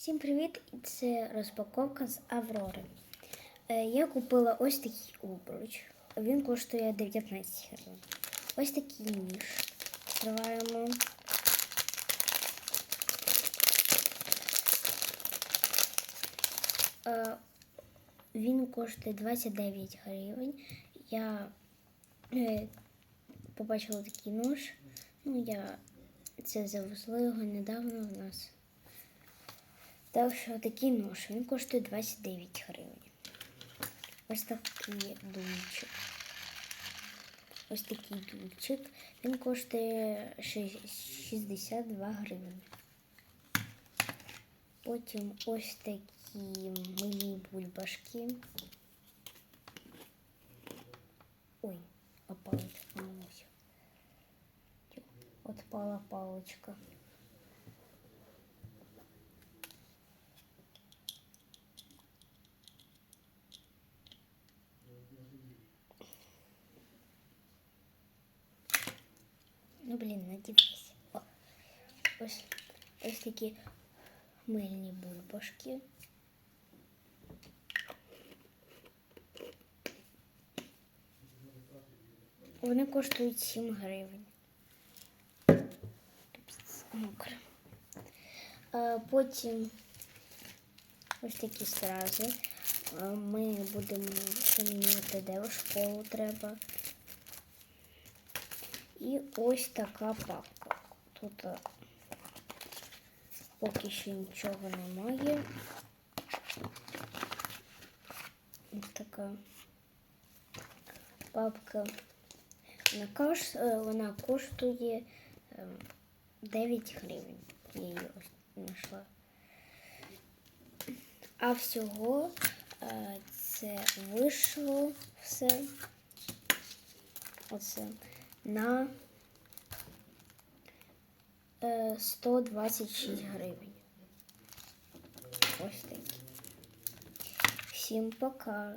Всім привіт! Це розпаковка з Аврори. Е, Я купила ось такий обруч. Він коштує 19 гривень. Ось такий ніж. Відкриваємо. Е, Він коштує 29 гривень. Я е, побачила такий нож. Ну, я це завезла його недавно в нас. Так що такий нож, він коштує 29 гривень. Ось такий дульчик. Ось такий дульчик. Він коштує 62 гривень. Потім ось такі милі бульбашки. Ой, а паличка ось. Отпала паличка. Ну, блін, надівайся. О, ось, ось такі мильні бульбашки. Вони коштують 7 гривень. Мокре. Потім ось такі стрази. Ми будемо замінювати, де в школу треба. І ось така папка. Тут поки що нічого немає. Ось така папка. Вона, е, коштує е, 9 гривень. Я її знайшла. А всього е, це вийшло все. Оце на е, 126 гривень. Ось такі. Всім пока.